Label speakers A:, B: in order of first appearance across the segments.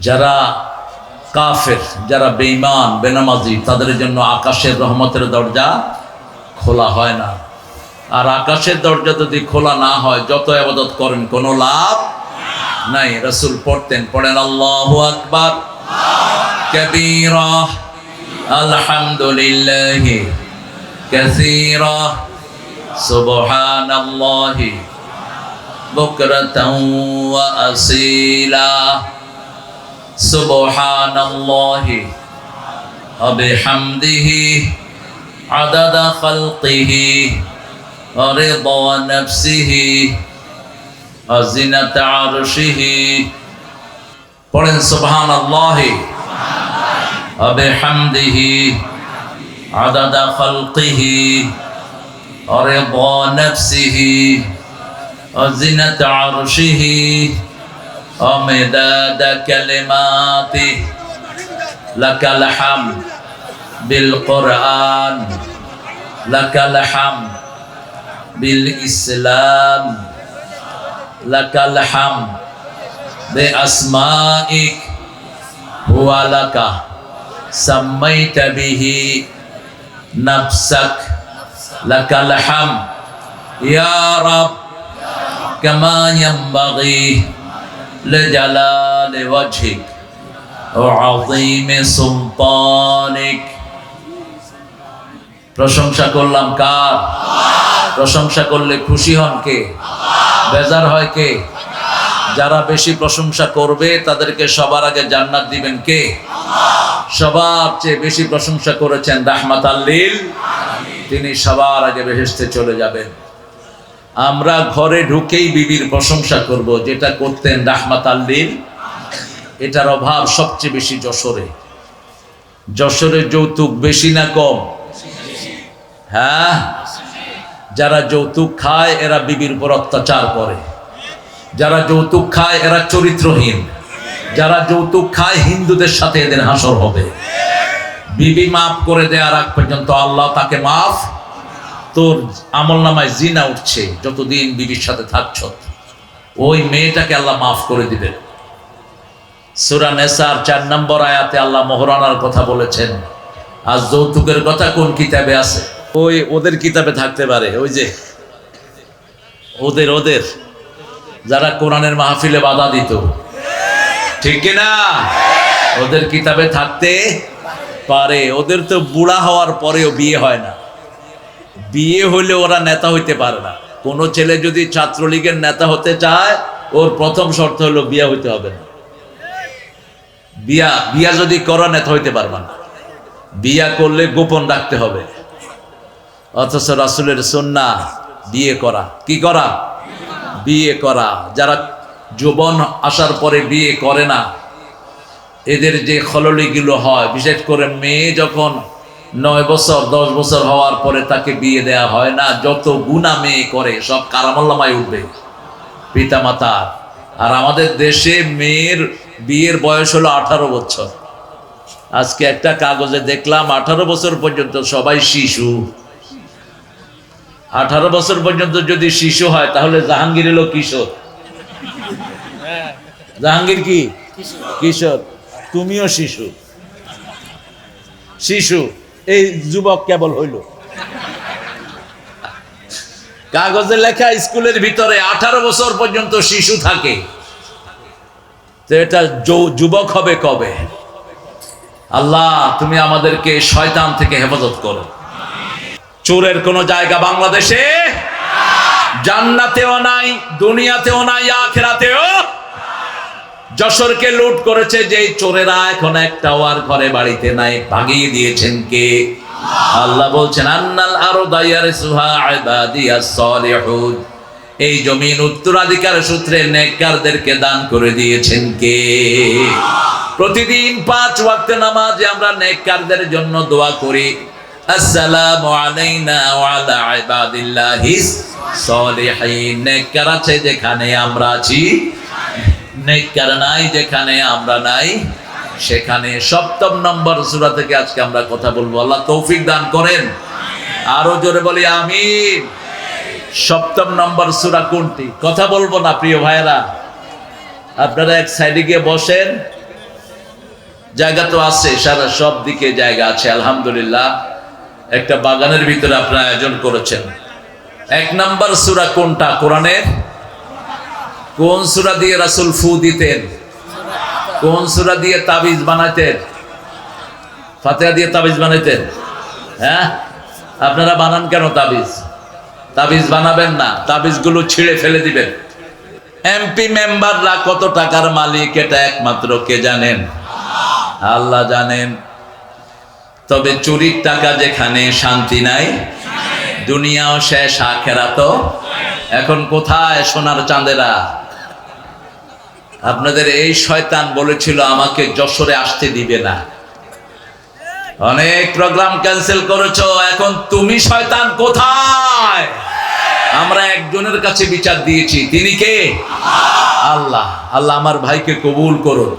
A: যারা কাফের, যারা বেঈমান, বেনামাজি, তাদের জন্য আকাশের রহমতের দরজা খোলা হয় না। আর আকাশের দরজা যদি খোলা না হয়, যত আবাদত করেন, কোনো লাভ নাই। রসুল পড়তেন, পড়েন, আল্লাহ আকবার, কবীরা, আলহামদুলিল্লাহ, কাসীরা, সুবহানাল্লাহি বুকরাতাও ওয়া আসীলা। সুবহানাল্লাহি ওয়া বিহামদিহি আদাদা খালকিহি ورضا نفسه وزنة عرشه পড়েন সুবহান আল্লাহি وبحمده عدد خلقه ورضا نفسه وزنة عرشه অমেদাদা কালেমাতি লাকাল হাম বিল কোরআন, লাকাল হাম বিল ইসলাম, লাকাল হাম বে আসমাইক হুয়া লাকা। সাম্মাইতা বিহি নাফসাক লাকাল হাম। ইয়া রাব, কামা ইয়ামবাগী لجلال وجهك وعظيم سلطانك প্রশংসা করলাম কার প্রশংসা করলে খুশি হন কে বেজার হয় কে যারা বেশি প্রশংসা করবে তাদেরকে সবার আগে জান্নাত দিবেন কে সবার চেয়ে বেশি প্রশংসা করেছেন রাহমাত আল্লিল তিনি সবার আগে বেহেস্তে চলে যাবেন আমরা ঘরে ঢুকেই বিবির প্রশংসা করব, যেটা করতেন রাহমাত আল্লিল। এটার অভাব সবচেয়ে বেশি যশোরে। যশোরে যৌতুক বেশি না কম? হ্যাঁ? যারা যৌতুক খায়, এরা বিবির উপর অত্যাচার করে। যারা যৌতুক খায়, এরা চরিত্রহীন। যারা যৌতুক খায়, হিন্দুদের সাথে এদের হাসর হবে। বিবি মাফ করে দেওয়ার আগ পর্যন্ত আল্লাহ তাকে মাফ তোর আমল নামায় জিনা উঠছে, যতদিন বিবির সাথে থাকছ। ওই মেয়েটাকে আল্লাহ মাফ করে দিবেন। সুরা নেসার চার নম্বর আয়াতে আল্লাহ মোহরানার কথা বলেছেন। আজ যৌতুকের কথা কোন কিতাবে আছে? ওই ওদের কিতাবে থাকতে পারে, ওই যে ওদের ওদের, যারা কোরআনের মাহফিলে বাধা দিত। ঠিক কিনা ওদের কিতাবে থাকতে পারে, ওদের তো বুড়া হওয়ার পরেও বিয়ে হয় না। বিয়ে হলে ওরা নেতা হইতে পারে না। কোনো ছেলে যদি ছাত্রলীগের নেতা হতে চায়, ওর প্রথম শর্ত হলো বিয়া হইতে হবে না। বিয়া বিয়া যদি করো, নেতা হইতে পারবে না। বিয়া করলে গোপন রাখতে হবে। অথচ রাসুলের সন্না বিয়ে করা। কি করা? বিয়ে করা। যারা যৌবন আসার পরে বিয়ে করে না, এদের যে খললিগুলো হয়, বিশেষ করে মেয়ে যখন নয় বছর, দশ বছর হওয়ার পরে তাকে বিয়ে দেয়া হয় না। যত গুণা মেয়ে করে, সব কারামল্লামায় উঠবে। পিতা মাতার আর আমাদের দেশে মেয়ের বিয়ের বয়স হলো আঠারো বছর। আজকে একটা কাগজে দেখলাম, আঠারো বছর পর্যন্ত সবাই শিশু। আঠারো বছর পর্যন্ত যদি শিশু হয়, তাহলে জাহাঙ্গীর এলো কিশোর। জাহাঙ্গীর কি? কিশোর। তুমিও শিশু। শিশু। এই যুবক কেবল হইল। কাগজে লেখা স্কুলের ভিতরে আঠারো বছর পর্যন্ত শিশু থাকে। এটা যুবক হবে কবে? আল্লাহ, তুমি আমাদেরকে শয়তান থেকে হেফাজত করো। চোরের কোনো জায়গা বাংলাদেশে? জান্নাতেও নাই, দুনিয়াতেও নাই, আখেরাতেও যশোরকে লুট করেছে যে চোরেরা এখন একটাও আর ঘরে বাড়িতে নাই, ভাগিয়ে দিয়েছেন কে? আল্লাহ বলছেন, আন্নাল আরও দায়ার সুহা ইবাদিয়াস সালিহুন। এই জমিন উত্তরাধিকার সূত্রে নেককারদেরকে দান করে দিয়েছেন কে? প্রতিদিন পাঁচ ওয়াক্ত নামাজে আমরা নেককারদের জন্য দোয়া করি। আসসালামু আলাইনা ওয়া আলা ইবাদিল্লাহিস সলিহিন। নেককার আছে যেখানে আমরা আছি। নেককার নাই, যেখানে আমরা নাই, সেখানে সপ্তম নম্বর সূরা থেকে আজকে আমরা কথা বলব। আল্লাহ তৌফিক দান করেন। আরও জোরে বলি আমি সপ্তম নম্বর সূরা কোনটি? কথা বলব না, প্রিয় ভাইয়েরা। আপনারা এক সাইডে গিয়ে বসেন। জায়গা তো আছে, সারা সব দিকে জায়গা আছে, আলহামদুলিল্লাহ। একটা বাগানের ভিতরে আপনারা আয়োজন করেছেন। এক নাম্বার সুরা কোনটা? কোরআনের। কোন সুরা দিয়ে রাসুল ফু দিতেন? কোন সুরা দিয়ে তাবিজ বানাইতেন ফাতেহা দিয়ে তাবিজ বানাইতেন হ্যাঁ? আপনারা বানান কেন তাবিজ? তাবিজ বানাবেন না, তাবিজগুলো ছিঁড়ে ফেলে দিবেন। এমপি মেম্বাররা কত টাকার মালিক, এটা একমাত্র কে জানেন? আল্লাহ জানেন। তবে চুরির টাকা যেখানে শান্তি নাই, দুনিয়াও শেষ আখেরা তো এখন কোথায় সোনার চাঁদেরা? আপনাদের এই শয়তান বলেছিল, আমাকে যশোরে আসতে দিবে না। অনেক প্রোগ্রাম ক্যান্সেল করেছ, এখন তুমি শয়তান কোথায়? আমরা একজনের কাছে বিচার দিয়েছি, তিনি কে? আল্লাহ। আল্লাহ আমার ভাইকে কবুল করুন।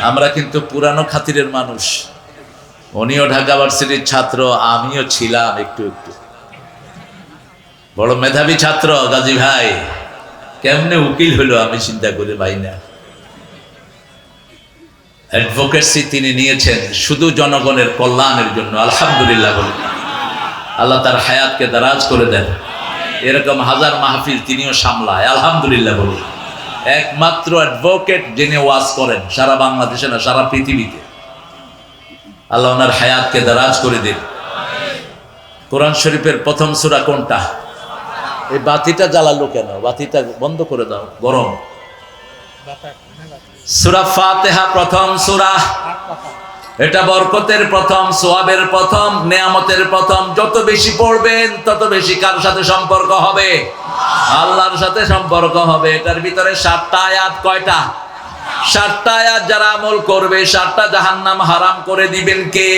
A: আমরা কিন্তু পুরানো খাতিরের মানুষ। উনিও ঢাকা ভার্সিটির ছাত্র, আমিও ছিলাম একটু একটু। বড় মেধাবী ছাত্র গাজী ভাই। কেমনে উকিল হলো আমি চিন্তা করি ভাই না। অ্যাডভোকেসি তিনি নিয়েছেন শুধু জনগণের কল্যাণের জন্য, আলহামদুলিল্লাহ বলে। আল্লাহ তার হায়াতকে দারাজ করে দেন। এরকম হাজার মাহফিল তিনিও সামলায়, আলহামদুলিল্লাহ বলি। একমাত্র অ্যাডভোকেট যিনি ওয়াজ করেন, সারা বাংলাদেশে না, সারা পৃথিবীতে। আল্লাহ ওনার হায়াতকে দারাজ করে দিন। কোরআন শরীফের প্রথম সূরা কোনটা? এই বাতিটা জ্বালালো কেন? বাতিটা বন্ধ করে দাও, গরম। সূরা ফাতিহা প্রথম সূরা। এটা বরকতের প্রথম, সোয়াবের প্রথম, নেয়ামতের প্রথম। যত বেশি পড়বেন, তত বেশি কার সাথে সম্পর্ক হবে? আল্লাহর সাথে সম্পর্ক হবে। এটার ভিতরে সাতটা আয়াত কয়টা? সাতটা আয়াত যারা আমল করবে, সাতটা জাহান্নাম হারাম করে দিবেন কে?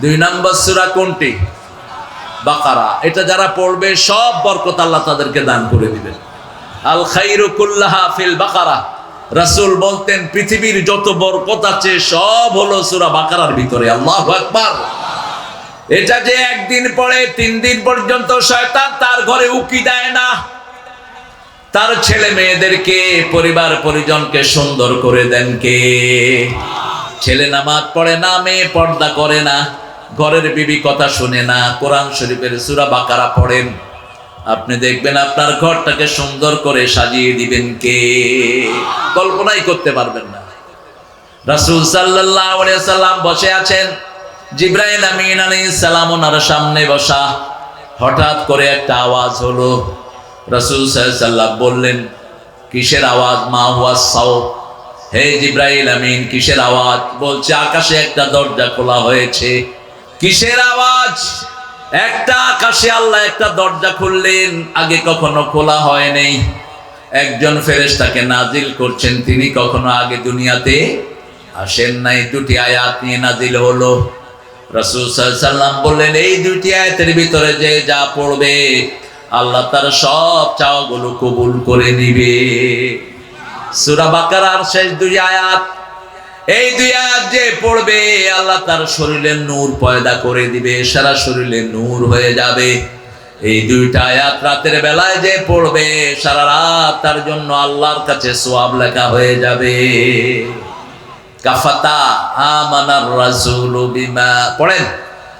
A: দুই নম্বর সুরা কোনটি? বাকারা, এটা যারা পড়বে, সব বরকত আল্লাহ তাদেরকে দান করে দিবেন। আল খাইরু কুল্লাহা ফিল বাকারা। রাসূল বলতেন, পৃথিবীর যত বরকত আছে, সব হলো সূরা বাকারার ভিতরে। আল্লাহু এটা যে একদিন পরে তিন দিন পর্যন্ত শয়তান তার ঘরে উকি দেয় না। তার ছেলে মেয়েদেরকে, পরিবার পরিজনকে সুন্দর করে দেন কে? ছেলে নামাজ পড়ে না, মেয়ে পর্দা করে না। ঘরের বিবি কথা শুনে না, কোরআন শরীফের সুরা বাকারা পড়েন। আপনি দেখবেন আপনার ঘরটাকে সুন্দর করে সাজিয়ে দিবেন কে? কল্পনাই করতে পারবেন না। রাসূল সাল্লাম বসে আছেন। জিব্রাইল আমিন আলাইহিস সালাম ওনার সামনে বসা। হঠাৎ করে একটা আওয়াজ হলো। রাসূল সাল্লাম বললেন, কিসের আওয়াজ মা হুয়া সাও হে জিব্রাইল আমিন, কিসের আওয়াজ? বলছে, আকাশে একটা দরজা খোলা হয়েছে। কিসের আওয়াজ? একটা আকাশে আল্লাহ একটা দরজা খুললেন, আগে কখনো খোলা হয় নাই। একজন ফেরেশতাকে নাজিল করছেন, তিনি কখনো আগে দুনিয়াতে আসেন নাই। দুটি আয়াত নিয়ে নাজিল হলো। রাসূল বললেন, এই দুটি আয়াতের ভিতরে যে যা পড়বে, আল্লাহ তার সব চাওয়াগুলো কবুল করে নিবে। সূরা বাকারার শেষ দুই আয়াত এই দুই আয়াত যে পড়বে, আল্লাহ তার শরীরে নূর পয়দা করে দিবে, সারা শরীরে নূর হয়ে যাবে। এই দুইটা আয়াত রাতের বেলায় যে পড়বে, সারা রাত তার জন্য আল্লাহর কাছে সোয়াব লেখা হয়ে যাবে। কাফাতা, আমানার রাসূলু বিমা, পড়েন।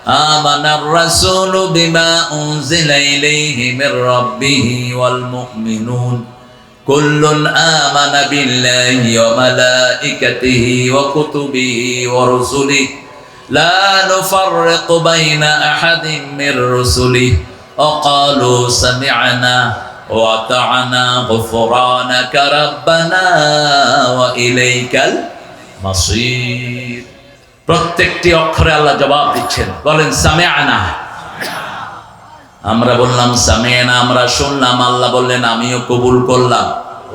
A: আমানার রাসূলু বিমা উনজিলা ইলাইহি মির রাব্বিহি ওয়াল মুমিনুন। كل آمن بالله وملائكته وكتبه ورسله لا نفرق بين أحد من رسله وقالوا سمعنا وأطعنا غفرانك ربنا وإليك المصير প্রত্যেকটি অক্ষরে আল্লাহ জবাব দিচ্ছেন বলেন সামিআনা আমরা বললাম, সামিয়ানা, আমরা শুনলাম, আল্লাহ বললেন, আমিও কবুল করলাম।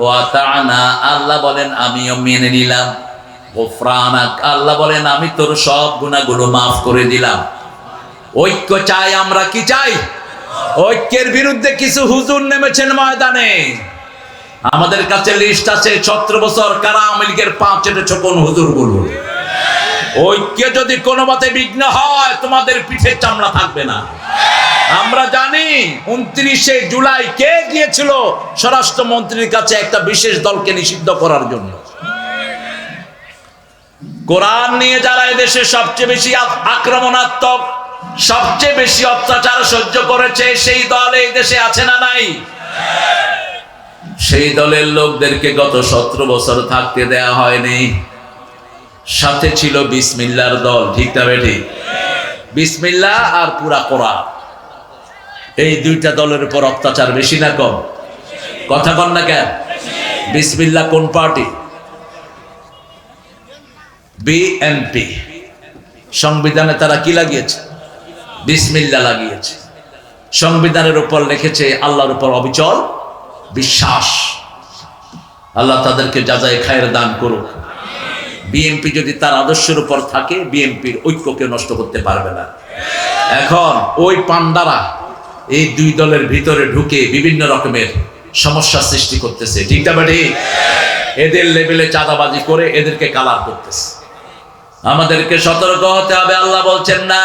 A: ও আতানা আল্লাহ বলেন, আমিও মেনে নিলাম। গোফরানাক আল্লাহ বলেন, আমি তোর সব গুণাগুলো মাফ করে দিলাম। ঐক্য চাই, আমরা কি চাই? ঐক্যের বিরুদ্ধে কিছু হুজুর নেমেছেন ময়দানে। আমাদের কাছে লিস্ট আছে, সতেরো বছর কারা আওয়ামী লীগের পাঁচ এটেছ কোন হুজুর বলব ঐক্য যদি কোনো মতে বিঘ্ন হয়, তোমাদের পিঠের চামড়া থাকবে না। আমরা জানি উনত্রিশে জুলাই কে গিয়েছিল স্বরাষ্ট্রমন্ত্রীর কাছে একটা বিশেষ দলকে নিষিদ্ধ করার জন্য। কোরআন নিয়ে যারা এদেশে সবচেয়ে বেশি আক্রমণাত্মক, সবচেয়ে বেশি অত্যাচার সহ্য করেছে, সেই দল এই দেশে আছে না নাই? সেই দলের লোকদেরকে গত সতেরো বছর থাকতে দেয়া হয়নি। সাথে ছিল বিসমিল্লার দল, ঠিক তবে ঠিক বিসমিল্লা আর পুরা কোরআন। এই দুইটা দলের উপর অত্যাচার বেশি না কম? কথা কন না কেন? বিসমিল্লা কোন পার্টি? বিএনপি সংবিধানে তারা কি লাগিয়েছে? বিসমিল্লা লাগিয়েছে। সংবিধানের উপর লিখেছে আল্লাহর উপর অবিচল বিশ্বাস। আল্লাহ তাদেরকে যাজাই খায়ের দান করুক। বিএনপি যদি তার আদর্শের উপর থাকে, বিএনপির ঐক্যকে নষ্ট করতে পারবে না। এখন ওই পান্ডারা এই দুই দলের ভিতরে ঢুকে বিভিন্ন রকমের সমস্যা সৃষ্টি করতেছে। ঠিক না বাড়ি এদের লেভেলে চাঁদাবাজি করে এদেরকে কালার করতেছে। আমাদেরকে সতর্ক হতে হবে, আল্লাহ বলছেন, না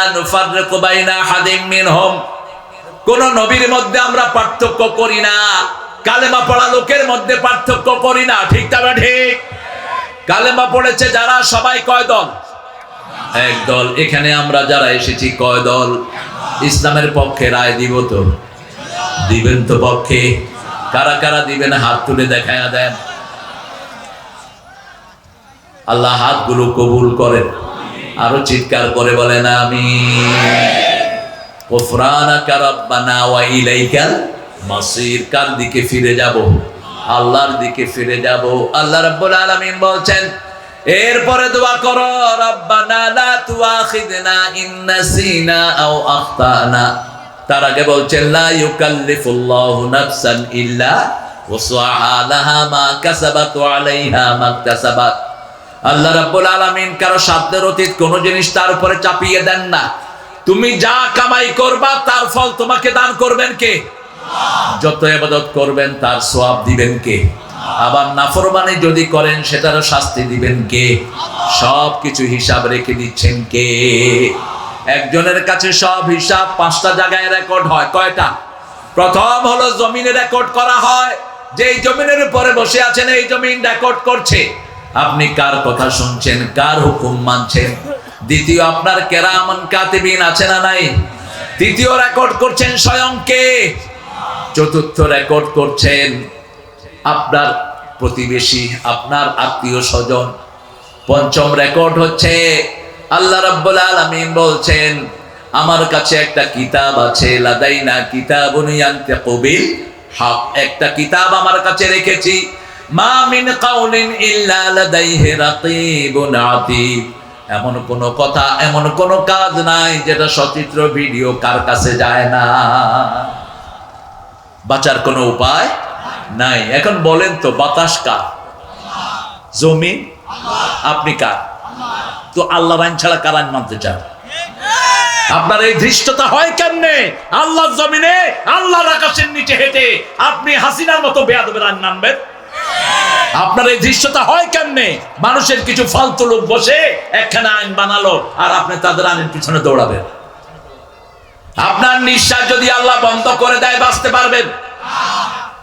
A: মিনহুম। কোন নবীর মধ্যে আমরা পার্থক্য করি না, কালেমা পড়া লোকের মধ্যে পার্থক্য করি না। ঠিক তবে ঠিক কালেমা পড়েছে যারা, সবাই কয় দল? এক দল। এখানে আমরা যারা এসেছি, কয় দল? ইসলামের পক্ষে রায় দিব তো। দিবেন তো পক্ষে। কারা কারা দিবেন, হাত তুলে দেখায় দেন। আল্লাহ হাতগুলো কবুল করেন। আরও চিৎকার করে বলেন আমি রাব্বানা ওয়া মাসির, কার দিকে ফিরে যাব? আল্লাহর দিকে ফিরে যাব। আল্লাহ রাব্বুল আলামিন বলছেন, এরপরে দোয়া করো, রাব্বানা লা তুআখিদনা ইন নাসিনা আও আখতানা। তার আগে বলছেন, লা ইউকাল্লিফুল্লাহু নাফসান ইল্লা ওয়াসআহা লাহা মা কাসাবাত ওয়া আলাইহা মা ইকতাসাবাত আল্লাহ রাব্বুল আলামিন কারও সাধ্যের অতীত কোনো জিনিস তার উপরে চাপিয়ে দেন না। তুমি যা কামাই করবা, তার ফল তোমাকে দান করবেন কে? যত ইবাদত করবেন, তার সওয়াব দিবেন কে? আবার নাফরমানি যদি করেন, সেটারও শাস্তি দিবেন কে? সব কিছু হিসাব রেখে দিচ্ছেন কে? একজনের কাছে সব হিসাব পাঁচটা জায়গায় রেকর্ড হয়। কয়টা? প্রথম হলো জমিনে রেকর্ড করা হয়। যেই জমিনের উপরে বসে আছেন, এই জমিন রেকর্ড করছে। আপনি কার কথা শুনছেন? কার হুকুম মানছেন? দ্বিতীয়, আপনার কেরামান কাতিবিন আছে না নাই? তৃতীয় রেকর্ড করছেন স্বয়ং কে? চতুর্থ রেকর্ড করছেন আপনার প্রতিবেশী, আপনার আত্মীয় স্বজন। পঞ্চম রেকর্ড হচ্ছে, আল্লাহ রাব্বুল আলামিন বলছেন, আমার কাছে একটা কিতাব আছে, লাদাইনা কিতাবুন ইয়ান্তিকু বিল হক। একটা কিতাব আমার কাছে রেখেছি, মা মিন কাউলিন ইল্লা লাদাইহি রাকিবুন আতীব। এমন কোন কথা, এমন কোন কাজ নাই যেটা সচিত্র ভিডিও কার কাছে যায় না। বাঁচার কোনো উপায় নাই। এখন বলেন তো, বাতাস কার? জমি আপনি কার? তো আল্লাহ আইন ছাড়া কার আইন মানতে চান? আপনার এই ধৃষ্টতা হয় কেমনে? আল্লাহর জমিনে, আল্লাহর আকাশের নিচে হেঁটে আপনি হাসিনার মতো বেয়াদবের আইন নামবেন আপনার এই দৃশ্যতা হয় কেমনে? মানুষের কিছু ফালতু লোক বসে একখানে আইন বানালো আর আপনি তাদের আইনের পিছনে দৌড়াবেন। আপনার নিঃশ্বাস যদি আল্লাহ বন্ধ করে দেয়, বাঁচতে পারবেন।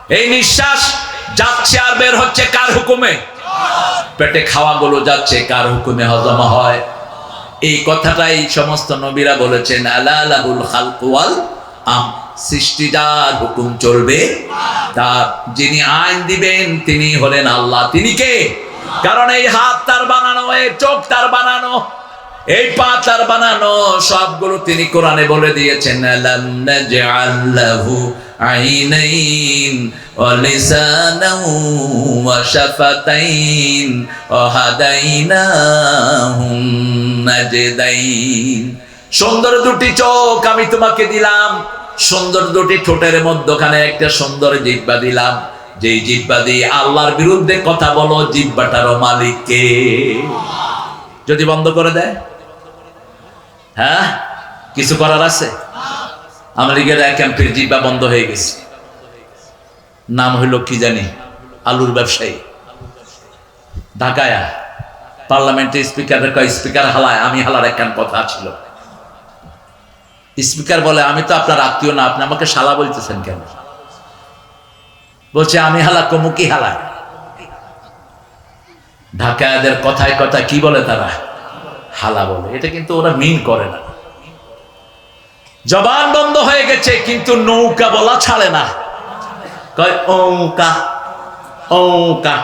A: এই নিঃশ্বাস যাচ্ছে আর বের হচ্ছে কার হুকুমে? পেটে খাওয়াগুলো যাচ্ছে, কার হুকুমে হজম হয়? এই কথাটাই সমস্ত নবীরা বলেছেন, আলা লাহুল খালকুয়াল আম। হুকুম চলবে, তার যিনি আইন দিবেন, তিনি হলেন আল্লাহ। তিনি কে? কারণ এই হাত তার বানানো, এই চোখ তার বানানো। এই পা তার বানানো সবগুলো তিনি কোরআনে বলে দিয়েছেন সুন্দর দুটি চোখ আমি তোমাকে দিলাম, সুন্দর দুটি ঠোঁটের মধ্যখানে একটা সুন্দর জিব্বা দিলাম। যেই জিব্বা দিয়ে আল্লাহর বিরুদ্ধে কথা বলো জিব্বাটারও মালিককে। যদি বন্ধ করে দেয়। হ্যাঁ? কিছু করার আছে? আমেরিকার এক ক্যাম্পের বন্ধ হয়ে গেছে। নাম হইল কি জানি? আলুর ব্যবসায়ী। ঢাকায়া পার্লামেন্টে স্পিকারের কয়, স্পিকার হালায়, আমি হালার একখান কথা ছিল। স্পিকার বলে, আমি তো আপনার আত্মীয় না, আপনি আমাকে শালা বলতেছেন কেন? বলছে, আমি হালা কমুকি হালা ঢাকায়াদের কথায় কথা কি বলে তারা? হালা বলে। এটা কিন্তু ওরা মিন করে না। জবান বন্ধ হয়ে গেছে, কিন্তু নৌকা বলা ছাড়ে না। কয় ওকা ওঙ্কা